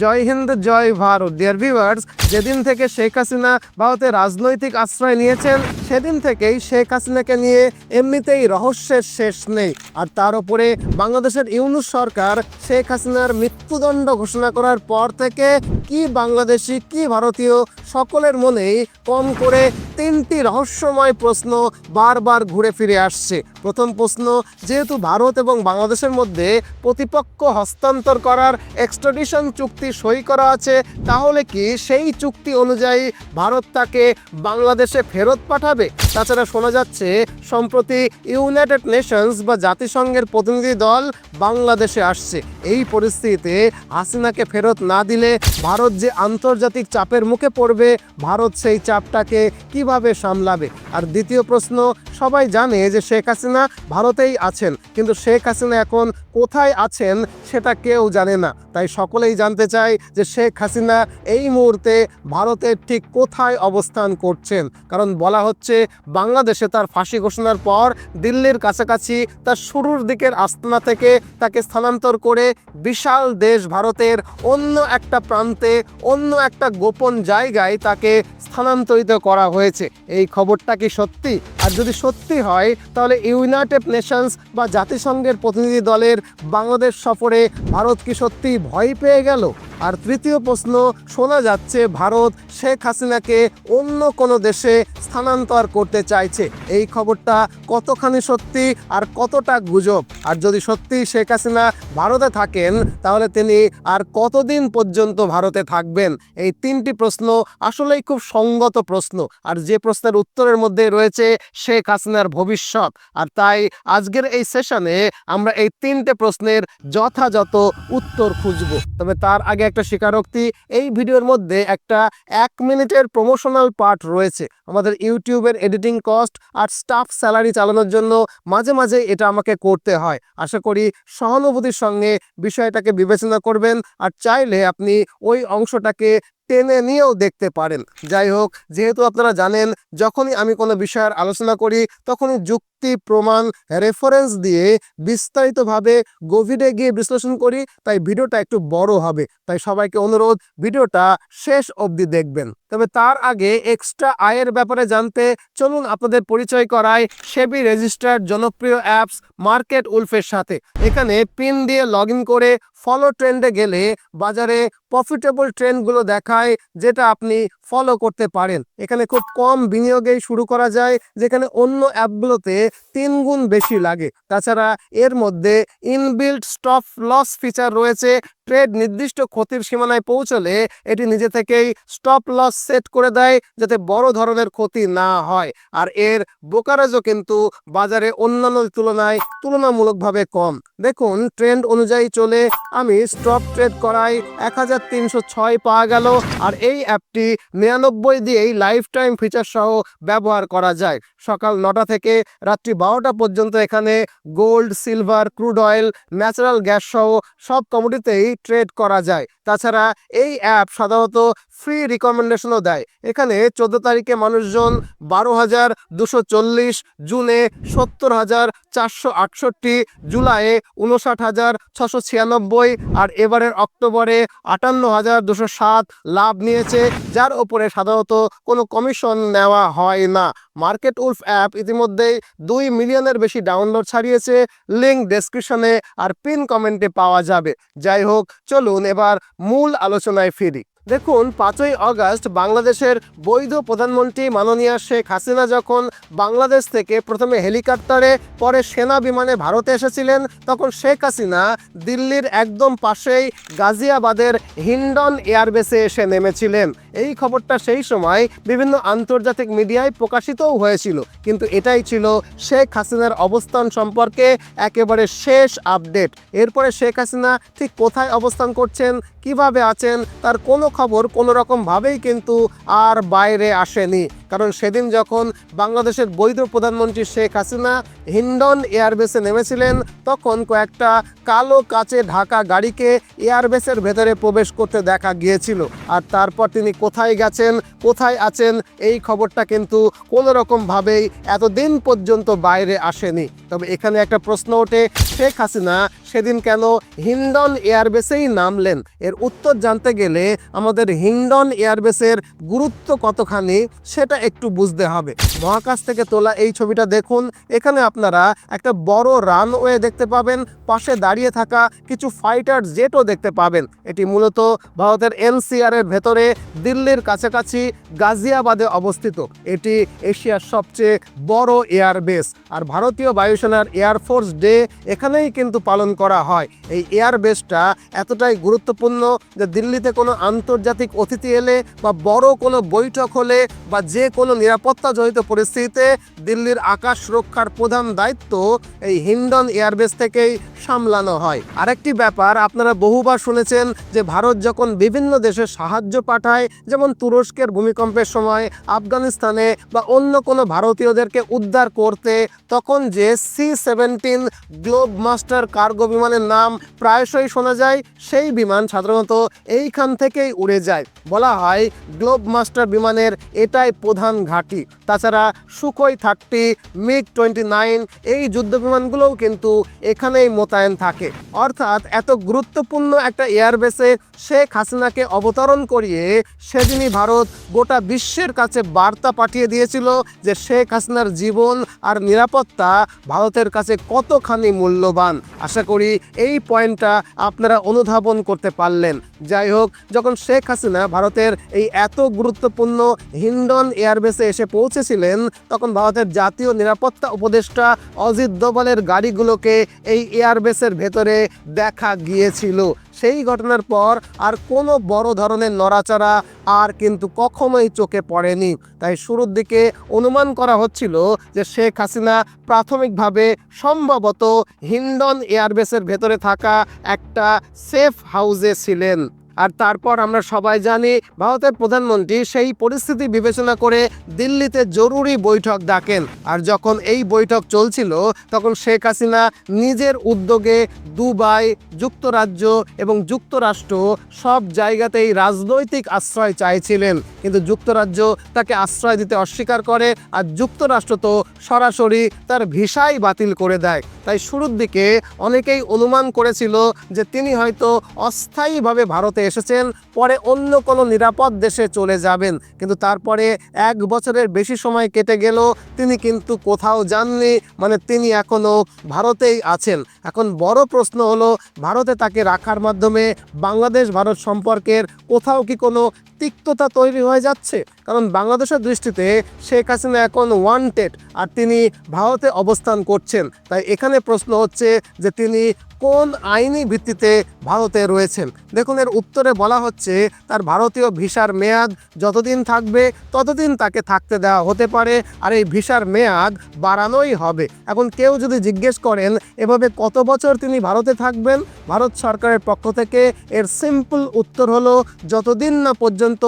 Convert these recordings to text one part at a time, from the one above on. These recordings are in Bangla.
জয় হিন্দ, জয় ভারত। ডিয়ার ভিউয়ার্স যেদিন থেকে শেখ হাসিনা ভারতে রাজনৈতিক আশ্রয় নিয়েছেন, সেদিন থেকেই শেখ হাসিনাকে নিয়ে এমনিতেই রহস্যের শেষ নেই। আর তার উপরে বাংলাদেশের ইউনুস সরকার শেখ হাসিনার মৃত্যুদণ্ড ঘোষণা করার পর থেকে কি বাংলাদেশি, কি ভারতীয়, সকলের মনেই কম করে তিনটি রহস্যময় প্রশ্ন বারবার ঘুরে ফিরে আসছে। প্রথম প্রশ্ন, যেহেতু ভারত এবং বাংলাদেশের মধ্যে প্রতিপক্ষ হস্তান্তর করার এক্সট্রাডিশন চুক্তি সই করা আছে, তাহলে কি সেই চুক্তি অনুযায়ী ভারত তাকে বাংলাদেশে ফেরত পাঠাবে? তাছাড়া শোনা যাচ্ছে, সম্প্রতি ইউনাইটেড নেশনস বা জাতিসংঘের প্রতিনিধি দল বাংলাদেশে আসছে। এই পরিস্থিতিতে হাসিনাকে ফেরত না দিলে ভারত যে আন্তর্জাতিক চাপের মুখে পড়বে, ভারত সেই চাপটাকে কীভাবে সামলাবে? আর দ্বিতীয় প্রশ্ন, সবাই জানে যে শেখ হাসিনা ভারতেই আছেন, কিন্তু শেখ হাসিনা এখন কোথায় আছেন সেটা কেউ জানে না। তাই সকলেই জানতে চায় যে শেখ হাসিনা এই মুহূর্তে ভারতের ঠিক কোথায় অবস্থান করছেন। কারণ বলা হচ্ছে, বাংলাদেশে তার ফাঁসি ঘোষণার পর দিল্লির কাছাকাছি তার শুরুর দিকের আস্তানা থেকে তাকে স্থানান্তর করে বিশাল দেশ ভারতের অন্য একটা প্রান্তে, অন্য একটা গোপন জায়গায় তাকে স্থানান্তরিত করা হয়েছে। এই খবরটা কি সত্যি? আর যদি সত্যি হয়, তাহলে ইউনাইটেড নেশনস বা জাতিসংঘের প্রতিনিধি দলের বাংলাদেশ সফরে ভারত কি সত্যি ভয় পেয়ে গেল? আর তৃতীয় প্রশ্ন, শোনা যাচ্ছে ভারত শেখ হাসিনাকে অন্য কোনো দেশে স্থানান্তর করতে চাইছে। এই খবরটা কতখানি সত্যি আর কতটা গুজব? আর যদি সত্যি শেখ হাসিনা ভারতে থাকেন, তাহলে তিনি আর কতদিন পর্যন্ত ভারতে থাকবেন? এই তিনটি প্রশ্ন আসলেই খুব সঙ্গত প্রশ্ন। আর যে প্রশ্নের উত্তরের মধ্যে রয়েছে শেখ হাসিনার ভবিষ্যৎ। আর তাই আজকের এই সেশনে আমরা এই তিনটে প্রশ্নের যথাযথ উত্তর খুঁজব। তবে তার আগে একটা স্বীকারোক্তি, এই ভিডিওর মধ্যে একটা এক মিনিটের প্রমোশনাল পার্ট রয়েছে। আমাদের ইউটিউবের এডিটিং কস্ট আর স্টাফ স্যালারি চালানোর জন্য মাঝে মাঝে এটা আমাকে করতে হয়। আশা করি সহানুভূতির সঙ্গে বিষয়টাকে বিবেচনা করবেন আর চাইলে আপনি ওই অংশটাকে টেনে নিয়েও দেখতে পারেন। যাই হোক, যেহেতু আপনারা জানেন, যখনই আমি কোনো বিষয়ের আলোচনা করি, তখনই যুক্তি, প্রমাণ রেফারেন্স দিয়ে বিস্তারিতভাবে গভীরে গিয়ে বিশ্লেষণ করি, তাই ভিডিওটা একটু বড় হবে। তাই সবাইকে অনুরোধ, ভিডিওটা শেষ অবধি দেখবেন। তবে তার আগে এক্সট্রা আয়ের ব্যাপারে জানতে চলুন আপনাদের পরিচয় করায় সেবি রেজিস্টার্ড জনপ্রিয় অ্যাপস মার্কেট উলফের সাথে। এখানে পিন দিয়ে লগ করে ফলো ট্রেন্ডে গেলে বাজারে প্রফিটেবল ট্রেন্ডগুলো দেখায়, যেটা আপনি ফলো করতে পারেন। এখানে খুব কম বিনিয়োগেই শুরু করা যায়, যেখানে অন্য অ্যাপগুলোতে তিন গুণ বেশি লাগে। তাছাড়া এর মধ্যে ইনবিল্ট স্টপ লস ফিচার রয়েছে। ট্রেড নির্দিষ্ট ক্ষতির সীমানায় পৌঁছলে এটি নিজে থেকেই স্টপ লস সেট করে দেয়, যাতে বড় ধরনের ক্ষতি না হয়। আর এর ব্রোকারেজও কিন্তু বাজারে অন্যান্য তুলনায় তুলনামূলকভাবে কম। দেখুন ট্রেন্ড অনুযায়ী চলে আমি স্টপ ট্রেড করাই এক হাজার তিনশো ছয় পাওয়া গেল, আর এই অ্যাপটি নিরানব্বই দিয়েই লাইফ টাইম ফিচার সহ ব্যবহার করা যায়। সকাল নটা থেকে রাত্রি বারোটা পর্যন্ত এখানে gold silver crude oil natural gas সহ সব কমোডিতেই ট্রেড করা যায়। তাছাড়া এই অ্যাপ সাধারণত ফ্রি রিকমেন্ডেশনও দেয়। এখানে চোদ্দ তারিখে মানুষজন বারো হাজার দুশো চল্লিশ, জুনে সত্তর হাজার চারশো আটষট্টি, জুলাইয়ে উনষাট হাজার ছশো ছিয়ানব্বই, আর এবারের অক্টোবরে আটান্ন হাজার দুশো সাত লাভ নিয়েছে, যার ওপরে সাধারণত কোনো কমিশন নেওয়া হয় না। মার্কেট উলফ অ্যাপ ইতিমধ্যেই দুই মিলিয়নের বেশি ডাউনলোড ছাড়িয়েছে। লিঙ্ক ডেসক্রিপশনে আর পিন কমেন্টে পাওয়া যাবে। যাই হোক, চলুন এবার মূল আলোচনায় ফিরি। দেখুন, পাঁচই আগস্ট বাংলাদেশের বৈধ প্রধানমন্ত্রী মাননীয় শেখ হাসিনা যখন বাংলাদেশ থেকে প্রথমে হেলিকপ্টারে পরে সেনা বিমানে ভারতে এসেছিলেন, তখন শেখ হাসিনা দিল্লির একদম পাশেই গাজিয়াবাদের হিন্ডন এয়ারবেসে এসে নেমেছিলেন। এই খবরটা সেই সময় বিভিন্ন আন্তর্জাতিক মিডিয়ায় প্রকাশিতও হয়েছিল, কিন্তু এটাই ছিল শেখ হাসিনার অবস্থান সম্পর্কে একেবারে শেষ আপডেট। এরপরে শেখ হাসিনা ঠিক কোথায় অবস্থান করছেন, কীভাবে আছেন, তার কোনো খবর কোনো রকমভাবেই কিন্তু আর বাইরে আসেনি। কারণ সেদিন যখন বাংলাদেশের বৈধ প্রধানমন্ত্রী শেখ হাসিনা হিন্ডন এয়ারবেসে নেমেছিলেন, তখন কয়েকটা কালো কাচে ঢাকা গাড়িকে এয়ারবেসের ভেতরে প্রবেশ করতে দেখা গিয়েছিল। আর তারপর তিনি কোথায় গেছেন, কোথায় আছেন, এই খবরটা কিন্তু কোনো রকমভাবেই এতদিন পর্যন্ত বাইরে আসেনি। তবে এখানে একটা প্রশ্ন ওঠে, শেখ হাসিনা সেদিন কেন হিন্ডন এয়ারবেসেই নামলেন? এর উত্তর জানতে গেলে আমাদের হিন্ডন এয়ারবেসের গুরুত্ব কতখানি, সেটা একটু বুঝতে হবে। মহাকাশ থেকে তোলা এই ছবিটা দেখুন, এখানে আপনারা একটা বড় রানওয়ে দেখতে পাবেন, পাশে দাঁড়িয়ে থাকা কিছু ফাইটার জেটও দেখতে পাবেন। এটি মূলত ভারতের এনসিআর এর ভেতরে দিল্লির কাছাকাছি গাজিয়াবাদে অবস্থিত। এটি এশিয়ার সবচেয়ে বড় এয়ারবেস। আর ভারতীয় বায়ুসেনার এয়ারফোর্স ডে এখানেই কিন্তু পালন করা হয়। এই এয়ারবেসটা এতটাই গুরুত্বপূর্ণ যে দিল্লিতে কোনো আন্তর্জাতিক অতিথি এলে বা বড় কোনো বৈঠক হলে বা যে কোনো নিরাপত্তা জড়িত পরিস্থিতিতে দিল্লির আকাশ রক্ষার প্রধান দায়িত্ব এই হিন্ডন এয়ারবেস থেকেই সামলানো হয়। আরেকটি ব্যাপার, আপনারা বহুবার শুনেছেন যে ভারত যখন বিভিন্ন দেশে সাহায্য পাঠায়, যেমন তুরস্কের ভূমিকম্পের সময় আফগানিস্তানে বা অন্য কোনো ভারতীয়দেরকে উদ্ধার করতে, তখন যে C seventeen Globemaster cargo বিমানের নাম প্রায়শই শোনা যায়, সেই বিমান সাধারণত এইখান থেকেই উড়ে যায়। বলা হয়, গ্লোব মাস্টার বিমানের এটাই প্রধান ঘাঁটি। তাছাড়া Sukhoi thirty, MiG twenty nine এই যুদ্ধ বিমানগুলোও কিন্তু এখানেই মোতায়েন থাকে। অর্থাৎ এত গুরুত্বপূর্ণ একটা এয়ারবেসে শেখ হাসিনাকে অবতরণ করিয়ে সেদিনই ভারত গোটা বিশ্বের কাছে বার্তা পাঠিয়ে দিয়েছিল যে শেখ হাসিনার জীবন আর নিরাপত্তা ভারতের কাছে কতখানি মূল্যবান। আশা করি এই পয়েন্টটা আপনারা অনুধাবন করতে পারলেন। যাই হোক, যখন শেখ হাসিনা ভারতের এই এত গুরুত্বপূর্ণ হিন্ডন এয়ারবেসে এসে পৌঁছেছিলেন, তখন ভারতের জাতীয় নিরাপত্তা উপদেষ্টা অজিত দোভালের গাড়িগুলোকে এই এয়ারবেসের ভেতরে দেখা গিয়েছিল। সেই ঘটনার পর আর কোনো বড় ধরনের নড়াচড়া আর কিন্তু কখনোই চোখে পড়েনি। তাই শুরুর দিকে অনুমান করা হচ্ছিল যে শেখ হাসিনা প্রাথমিকভাবে সম্ভবত হিন্ডন এয়ারবেসের ভেতরে থাকা একটা সেফ হাউজে ছিলেন। আর তারপর আমরা সবাই জানি ভারতের প্রধানমন্ত্রী সেই পরিস্থিতি বিবেচনা করে দিল্লিতে জরুরি বৈঠক ডাকেন। আর যখন এই বৈঠক চলছিল, তখন শেখ হাসিনা নিজের উদ্যোগে দুবাই, যুক্তরাজ্য এবং যুক্তরাষ্ট্র সব জায়গাতেই রাজনৈতিক আশ্রয় চাইছিলেন। কিন্তু যুক্তরাজ্য তাকে আশ্রয় দিতে অস্বীকার করে আর যুক্তরাষ্ট্র তো সরাসরি তার ভিসাই বাতিল করে দেয়। তাই শুরুর দিকে অনেকেই অনুমান করেছিল যে তিনি হয়তো অস্থায়ীভাবে ভারতে এসেছেন, পরে অন্য কোনো নিরাপদ দেশে চলে যাবেন। কিন্তু তারপরে এক বছরের বেশি সময় কেটে গেল, তিনি কিন্তু কোথাও যাননি মানে তিনি এখনও ভারতেই আছেন। এখন বড় প্রশ্ন হলো, ভারতে তাকে রাখার মাধ্যমে বাংলাদেশ ভারত সম্পর্কের কোথাও কি কোনো তিক্ততা তৈরি হয়ে যাচ্ছে? কারণ বাংলাদেশের দৃষ্টিতে শেখ হাসিনা এখন ওয়ান্টেড আর তিনি ভারতে অবস্থান করছেন। তাই এখানে প্রশ্ন হচ্ছে যে তিনি কোন আইনি ভিত্তিতে ভারতে রয়েছেন? দেখুন, এর উত্তরে বলা হচ্ছে, তার ভারতীয় ভিসার মেয়াদ যতদিন থাকবে, ততদিন তাকে থাকতে দেওয়া হতে পারে, আর এই ভিসার মেয়াদ বাড়ানোই হবে। এখন কেউ যদি জিজ্ঞেস করেন, এভাবে কত বছর তিনি ভারতে থাকবেন? ভারত সরকারের পক্ষ থেকে এর সিম্পল উত্তর হলো, যতদিন না পর্যন্ত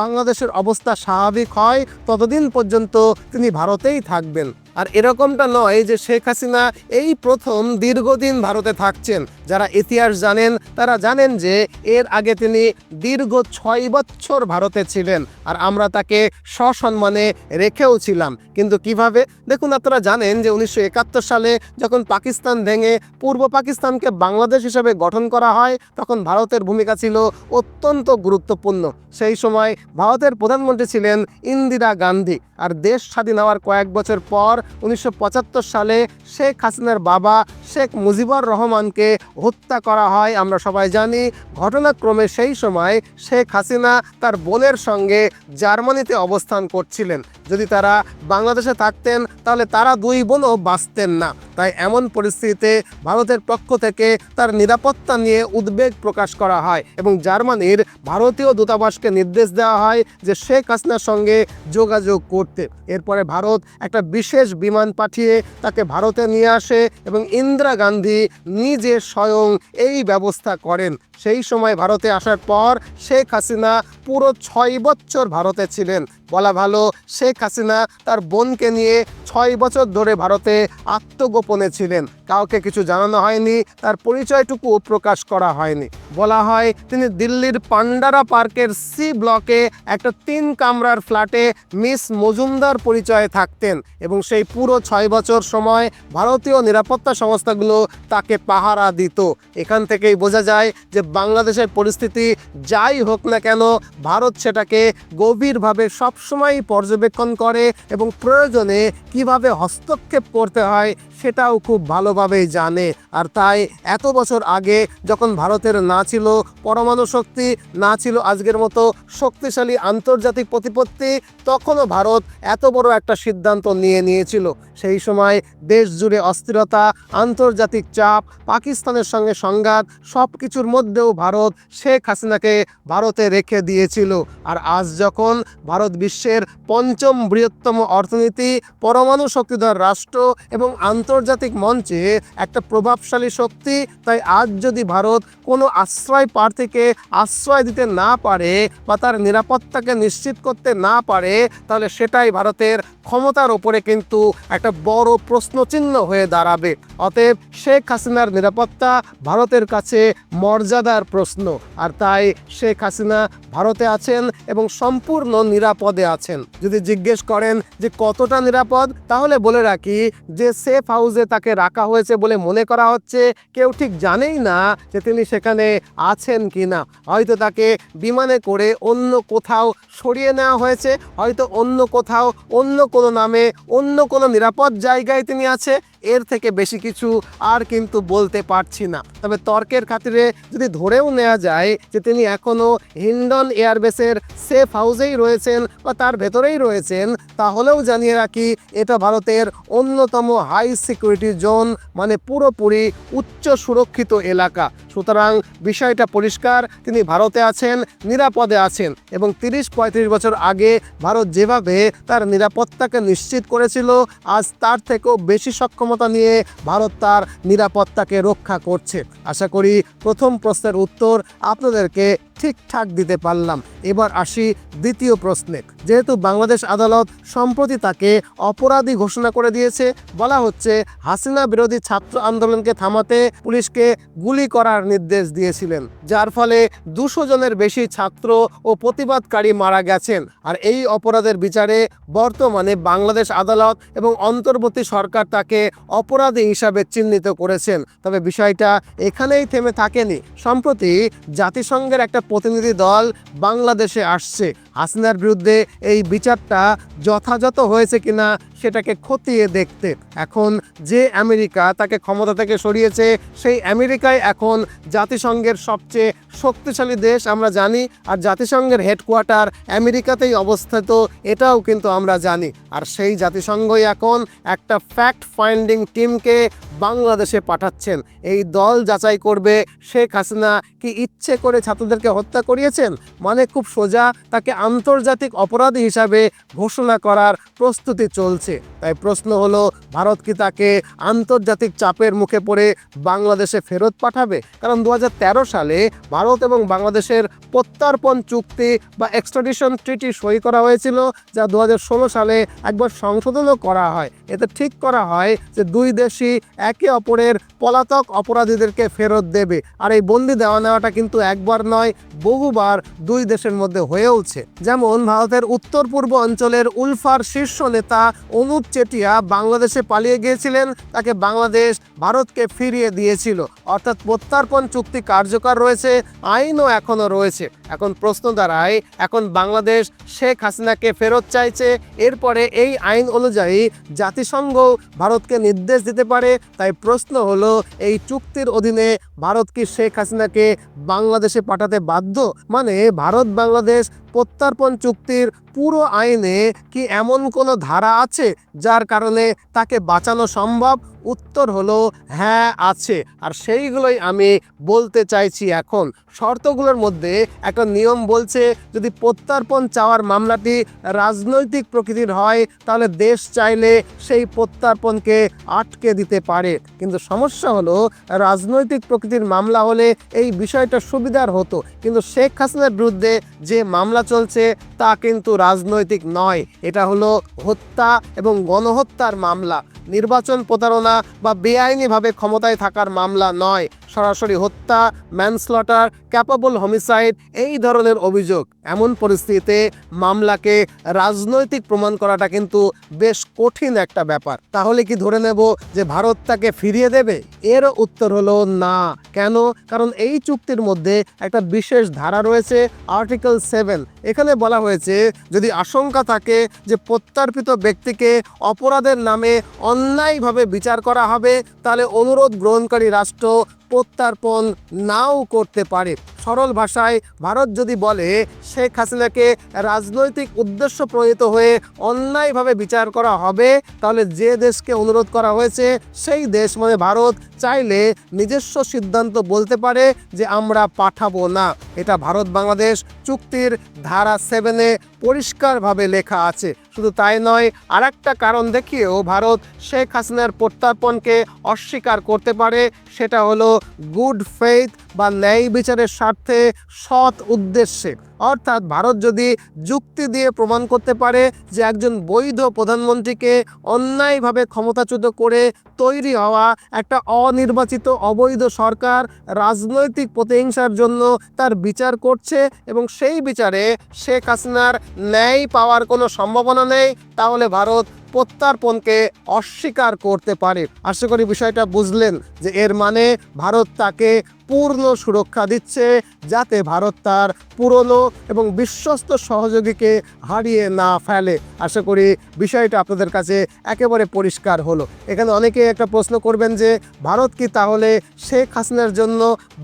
বাংলাদেশের অবস্থা স্বাভাবিক হয়, ততদিন পর্যন্ত তিনি ভারতেই থাকবেন। আর এরকমটা নয় যে শেখ হাসিনা এই প্রথম দীর্ঘদিন ভারতে থাকছেন। যারা ইতিহাস জানেন, তারা জানেন যে এর আগে তিনি দীর্ঘ ছয় বছর ভারতে ছিলেন আর আমরা তাকে সসম্মানে রেখেও ছিলাম। কিন্তু কীভাবে? দেখুন, আপনারা জানেন যে উনিশশো একাত্তর সালে যখন পাকিস্তান ভেঙে পূর্ব পাকিস্তানকে বাংলাদেশ হিসেবে গঠন করা হয়, তখন ভারতের ভূমিকা ছিল অত্যন্ত গুরুত্বপূর্ণ। সেই সময় ভারতের প্রধানমন্ত্রী ছিলেন ইন্দিরা গান্ধী। আর দেশ স্বাধীন হওয়ার কয়েক বছর পর উনিশশো পঁচাত্তর সালে শেখ হাসিনার বাবা শেখ মুজিবুর রহমানকে হত্যা করা হয়, আমরা সবাই জানি। ঘটনাক্রমে সেই সময় শেখ হাসিনা তার বোনের সঙ্গে জার্মানিতে অবস্থান করছিলেন। যদি তারা বাংলাদেশে থাকতেন, তাহলে তারা দুই বোনও বাঁচতেন না। তাই এমন পরিস্থিতিতে ভারতের পক্ষ থেকে তার নিরাপত্তা নিয়ে উদ্বেগ প্রকাশ করা হয় এবং জার্মানির ভারতীয় দূতাবাসকে নির্দেশ দেওয়া হয় যে শেখ হাসিনার সঙ্গে যোগাযোগ করতে। এরপরে ভারত একটা বিশেষ বিমান পাঠিয়ে তাকে ভারতে নিয়ে আসে এবং ইন্দিরা গান্ধী নিজে স্বয়ং এই ব্যবস্থা করেন। সেই সময় ভারতে আসার পর শেখ হাসিনা পুরো ছয় বছর ভারতে ছিলেন। বলা ভালো শেখ হাসিনা তার বোনকে নিয়ে ছয় বছর ধরে ভারতে আত্মগোপনে ছিলেন। কাউকে কিছু জানানো হয়নি, তার পরিচয়টুকু প্রকাশ করা হয়নি। বলা হয়, তিনি দিল্লির পান্ডারা পার্কের সি ব্লকে একটা তিন কামরার ফ্ল্যাটে মিস মজুমদার পরিচয়ে থাকতেন এবং সেই পুরো ছয় বছর সময় ভারতীয় নিরাপত্তা সংস্থাগুলো তাকে পাহারা দিত। এখান থেকেই বোঝা যায় যে বাংলাদেশের পরিস্থিতি যাই হোক না কেন, ভারত সেটাকে গভীরভাবে সবসময় পর্যবেক্ষণ করে এবং প্রয়োজনে কীভাবে হস্তক্ষেপ করতে হয় সেটাও খুব ভালোভাবেই জানে। আর তাই এত বছর আগে যখন ভারতের না ছিল পরমাণু শক্তি, না ছিল আজকের মতো শক্তিশালী আন্তর্জাতিক প্রতিপত্তি, তখনও ভারত এত বড় একটা সিদ্ধান্ত নিয়ে নিয়েছিল। সেই সময় দেশ জুড়ে অস্থিরতা, আন্তর্জাতিক চাপ, পাকিস্তানের সঙ্গে সংঘাত সব কিছুর মধ্যেও ভারত শেখ হাসিনাকে ভারতে রেখে দিয়েছিল। আর আজ যখন ভারত বিশ্বের পঞ্চম বৃহত্তম অর্থনীতি, পরমাণু শক্তিধর রাষ্ট্র এবং আন্তর্জাতিক মঞ্চে একটা প্রভাবশালী শক্তি। তাই আজ যদি ভারত কোনো আশ্রয় প্রার্থীকে আশ্রয় দিতে না পারে বা তার নিরাপত্তাকে নিশ্চিত করতে না পারে, তাহলে সেটাই ভারতের ক্ষমতার ওপরে কিন্তু একটা বড় প্রশ্নচিহ্ন হয়ে দাঁড়াবে। অতএব শেখ হাসিনার নিরাপত্তা ভারতের কাছে মর্যাদার প্রশ্ন। আর তাই শেখ হাসিনা ভারতে আছেন এবং সম্পূর্ণ নিরাপদে আছেন। যদি জিজ্ঞেস করেন যে কতটা নিরাপদ, তাহলে বলে রাখি যে সেফ হাউসে তাকে রাখা হয়েছে বলে মনে করা হচ্ছে। কেউ ঠিক জানেই না যে তিনি সেখানে আছেন কি না হয়তো তাকে বিমানে করে অন্য কোথাও সরিয়ে নেওয়া হয়েছে, হয়তো অন্য কোথাও অন্য কোনো নামে অন্য কোনো নিরাপদ জায়গায় তিনি আছে। এর থেকে বেশি কিছু আর কিন্তু বলতে পারছি না। তবে তর্কের খাতিরে যদি ধরেও নেওয়া যায় যে তিনি এখনও হিন্ডন এয়ারবেসের সেফ হাউসেই রয়েছেন বা তার ভেতরেই রয়েছেন, তাহলেও জানিয়ে রাখি এটা ভারতের অন্যতম হাই সিকিউরিটি জোন মানে পুরোপুরি উচ্চ সুরক্ষিত এলাকা। সুতরাং বিষয়টা পরিষ্কার, তিনি ভারতে আছেন, নিরাপদে আছেন এবং তিরিশ পঁয়ত্রিশ বছর আগে ভারত যেভাবে তার নিরাপত্তাকে নিশ্চিত করেছিল, আজ তার থেকেও বেশি সক্ষমতা নিয়ে ভারত তার নিরাপত্তাকে রক্ষা করছে। আশা করি প্রথম প্রশ্নের উত্তর আপনাদেরকে ঠিকঠাক দিতে পারলাম। এবার আসি দ্বিতীয় প্রশ্নে। যেহেতু বাংলাদেশ আদালত সম্প্রতি তাকে অপরাধী ঘোষণা করে দিয়েছে, বলা হচ্ছে হাসিনা বিরোধী ছাত্র আন্দোলনকে থামাতে পুলিশকে গুলি করার নির্দেশ দিয়েছিলেন, যার ফলে দুশো জনের বেশি ছাত্র ও প্রতিবাদকারী মারা গেছেন। আর এই অপরাধের বিচারে বর্তমানে বাংলাদেশ আদালত এবং অন্তর্বর্তী সরকার তাকে অপরাধী হিসাবে চিহ্নিত করেছেন। তবে বিষয়টা এখানেই থেমে থাকেনি। সম্প্রতি জাতিসংঘের একটা প্রতিনিধি দল বাংলাদেশে আসছে। হাসিনার বিরুদ্ধে এই বিচারটা যথাযথ হয়েছে কিনা সেটাকে খতিয়ে দেখতে। এখন যে আমেরিকা তাকে ক্ষমতা থেকে সরিয়েছে, সেই আমেরিকায় এখন জাতিসংঘের সবচেয়ে শক্তিশালী দেশ আমরা জানি, আর জাতিসংঘের হেডকোয়ার্টার আমেরিকাতেই অবস্থিত, এটাও কিন্তু আমরা জানি। আর সেই জাতিসংঘই এখন একটা ফ্যাক্ট ফাইন্ডিং টিমকে বাংলাদেশে পাঠাচ্ছেন। এই দল যাচাই করবে শেখ হাসিনা কি ইচ্ছে করে ছাত্রদেরকে হত্যা করিয়েছেন? মানে খুব সোজা, তাকে আন্তর্জাতিক অপরাধী হিসাবে ঘোষণা করার প্রস্তুতি চলছে। তাই প্রশ্ন হলো, ভারত কি তাকে আন্তর্জাতিক চাপের মুখে পড়ে বাংলাদেশে ফেরত পাঠাবে? কারণ দু হাজার তেরো সালে ভারত এবং বাংলাদেশের প্রত্যার্পণ চুক্তি বা এক্সট্রাডিশন ট্রিটি সই করা হয়েছিল, যা দু হাজার ষোলো সালে একবার সংশোধনও করা হয়। এতে ঠিক করা হয় যে দুই দেশই একে অপরের পলাতক অপরাধীদেরকে ফেরত দেবে। আর এই বন্দি দেওয়া নেওয়াটা কিন্তু একবার নয়, বহুবার দুই দেশের মধ্যে হয়েওছে যেমন ভারতের উত্তর পূর্ব অঞ্চলের উলফার শীর্ষ নেতা অনুপ চেটিয়া বাংলাদেশে পালিয়ে গিয়েছিলেন, তাকে বাংলাদেশ ভারতকে ফিরিয়ে দিয়েছিল। অর্থাৎ প্রত্যার্পণ চুক্তি কার্যকর রয়েছে, আইনও এখনও রয়েছে। এখন প্রশ্ন দাঁড়ায়, এখন বাংলাদেশ শেখ হাসিনাকে ফেরত চাইছে, এরপরে এই আইন অনুযায়ী জাতিসংঘ ভারতকে নির্দেশ দিতে পারে তাই প্রশ্ন হলো, এই চুক্তির অধীনে ভারত কি শেখ হাসিনাকে বাংলাদেশে পাঠাতে বাধ্য? মানে ভারত, বাংলাদেশ প্রত্যর্পণ চুক্তির পুরো আইনে কি এমন কোনো ধারা আছে? যার কারণে তাকে বাঁচানো সম্ভব? উত্তর হলো হ্যাঁ আছে। আর সেইগুলোই আমি বলতে চাইছি এখন। শর্তগুলোর মধ্যে একটা নিয়ম বলছে, যদি প্রত্যর্পণ চাওয়ার মামলাটি রাজনৈতিক প্রকৃতির হয়, তাহলে দেশ চাইলে সেই প্রত্যর্পণকে আটকে দিতে পারে। কিন্তু সমস্যা হলো, রাজনৈতিক প্রকৃতির মামলা হলে এই বিষয়টা সুবিধার হতো। কিন্তু শেখ হাসিনার বিরুদ্ধে যে মামলা চলছে, তা কিন্তু রাজনৈতিক নয়। এটা হলো হত্যা এবং গণহত্যার মামলা। নির্বাচন প্রতারণা বা বেআইনিভাবে ক্ষমতায় থাকার মামলা নয়। সরাসরি হত্যা ম্যানস্লটার ক্যাপাবল হোমিসাইড এই ধরনের অভিযোগ। এমন পরিস্থিতিতে মামলাকে রাজনৈতিক প্রমাণ করাটা কিন্তু বেশ কঠিন একটা ব্যাপার। তাহলে কি ধরে নেব যে ভারত তাকে ফিরিয়ে দেবে? এর উত্তর হলো না। কেন? কারণ এই চুক্তির মধ্যে একটা বিশেষ ধারা রয়েছে আর্টিকেল সেভেন এখানে বলা হয়েছে, যদি আশঙ্কা থাকে যে প্রত্যার্পিত ব্যক্তিকে অপরাধের নামে অন্যায়ভাবে বিচার করা হবে, তাহলে অনুরোধ গ্রহণকারী রাষ্ট্র প্রত্যার্পণ নাও করতে পারে। সরল ভাষায় ভারত যদি বলে, শেখ হাসিনাকে রাজনৈতিক উদ্দেশ্য প্রণীত হয়ে অন্যায়ভাবে বিচার করা হবে, তাহলে যে দেশকে অনুরোধ করা হয়েছে, সেই দেশ মানে ভারত। চাইলে নিজস্ব সিদ্ধান্ত বলতে পারে যে আমরা পাঠাবো না। এটা ভারত বাংলাদেশ চুক্তির ধারা সেভেনে পরিষ্কারভাবে লেখা আছে। শুধু তাই নয় আর একটা কারণ দেখিয়েও ভারত শেখ হাসিনার প্রত্যার্পণকে অস্বীকার করতে পারে, সেটা হলো গুড ফেইথ বা ন্যায় বিচারের স্বার্থে সৎ উদ্দেশ্যে। অর্থাৎ ভারত যদি যুক্তি দিয়ে প্রমাণ করতে পারে যে একজন বৈধ প্রধানমন্ত্রীকে অন্যায়ভাবে ক্ষমতাচ্যুত করে তৈরি হওয়া একটা অনির্বাচিত অবৈধ সরকার রাজনৈতিক প্রতিহিংসার জন্য তার বিচার করছে এবং সেই বিচারে শেখ হাসিনার ন্যায় পাওয়ার কোনো সম্ভাবনা নেই, তাহলে ভারত প্রত্যার্পণকে অস্বীকার করতে পারে। আশা করি বিষয়টা বুঝলেন যে এর মানে ভারত তাকে পূর্ণ সুরক্ষা দিচ্ছে যাতে ভারত তার পুরনো এবং বিশ্বস্ত সহযোগীকে হারিয়ে না ফেলে। আশা করি বিষয়টা আপনাদের কাছে একেবারে পরিষ্কার হলো। এখানে অনেকে একটা প্রশ্ন করবেন যে, ভারত কি তাহলে শেখ হাসিনার জন্য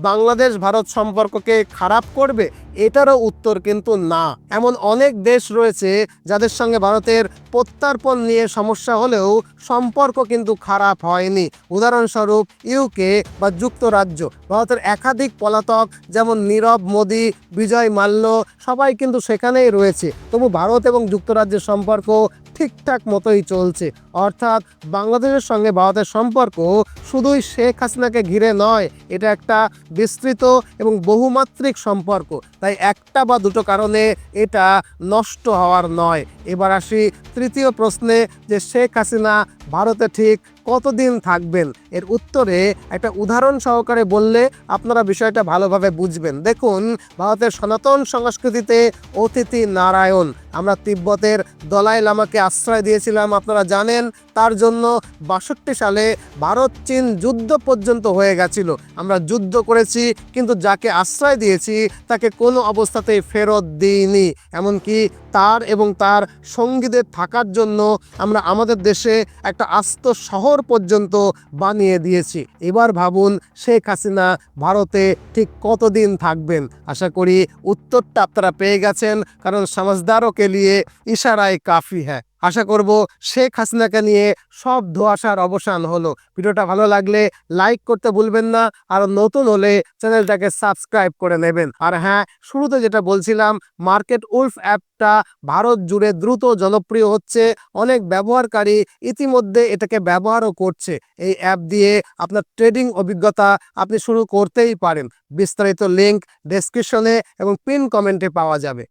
বাংলাদেশ ভারত সম্পর্ককে খারাপ করবে? এটারও উত্তর কিন্তু না। এমন অনেক দেশ রয়েছে যাদের সঙ্গে ভারতের প্রত্যার্পণ নিয়ে সমস্যা হলেও সম্পর্ক কিন্তু খারাপ হয়নি। উদাহরণস্বরূপ ইউকে বা যুক্তরাজ্য। ভারতের একাধিক পলাতক যেমন নীরব মোদি, বিজয় মাল্য সবাই কিন্তু সেখানেই রয়েছে। তবু ভারত এবং যুক্তরাজ্যের সম্পর্ক ঠিকঠাক মতোই চলছে। অর্থাৎ বাংলাদেশের সঙ্গে ভারতের সম্পর্ক শুধুই শেখ হাসিনাকে ঘিরে নয়, এটা একটা বিস্তৃত এবং বহুমাত্রিক সম্পর্ক। তাই একটা বা দুটো কারণে এটা নষ্ট হওয়ার নয়। এবার আসি তৃতীয় প্রশ্নে যে শেখ হাসিনা ভারতে ঠিক কতদিন থাকবেন? এর উত্তরে একটা উদাহরণ সহকারে বললে আপনারা বিষয়টা ভালোভাবে বুঝবেন। দেখুন, ভারতের সনাতন সংস্কৃতিতে অতিথি নারায়ণ, আমরা তিব্বতের দলাই লামাকে আশ্রয় দিয়েছিলাম আপনারা জানেন তার জন্য বাষট্টি সালে ভারত চীন যুদ্ধ পর্যন্ত হয়ে গেছিল। আমরা যুদ্ধ করেছি, কিন্তু যাকে আশ্রয় দিয়েছি, তাকে কোনো অবস্থাতেই ফেরত দিইনি। এমনকি তার এবং তার সঙ্গীদের থাকার জন্য আমরা আমাদের দেশে একটা আস্ত শহর পর্যন্ত বানিয়ে দিয়েছি। এবার ভাবুন, শেখ হাসিনা ভারতে ঠিক কতদিন থাকবেন? আশা করি উত্তরটা আপনারা পেয়ে গেছেন, কারণ সমাজদারও কে লিয়ে ইশারায় কাফি হ্যাঁ। আশা করব শেখ হাসিনাকে নিয়ে সব ধোয়াশার অবসান হলো। ভিডিওটা ভালো লাগলে লাইক করতে ভুলবেন না, আর নতুন হলে চ্যানেলটাকে সাবস্ক্রাইব করে নেবেন। আর হ্যাঁ শুরুতে যেটা বলছিলাম, মার্কেট উলফ অ্যাপটা ভারত জুড়ে দ্রুত জনপ্রিয় হচ্ছে। অনেক ব্যবহারকারী ইতিমধ্যে এটাকে ব্যবহারও করছে। এই অ্যাপ দিয়ে আপনার ট্রেডিং অভিজ্ঞতা আপনি শুরু করতেই পারেন। বিস্তারিত লিঙ্ক ডেসক্রিপশনে এবং পিন কমেন্টে পাওয়া যাবে।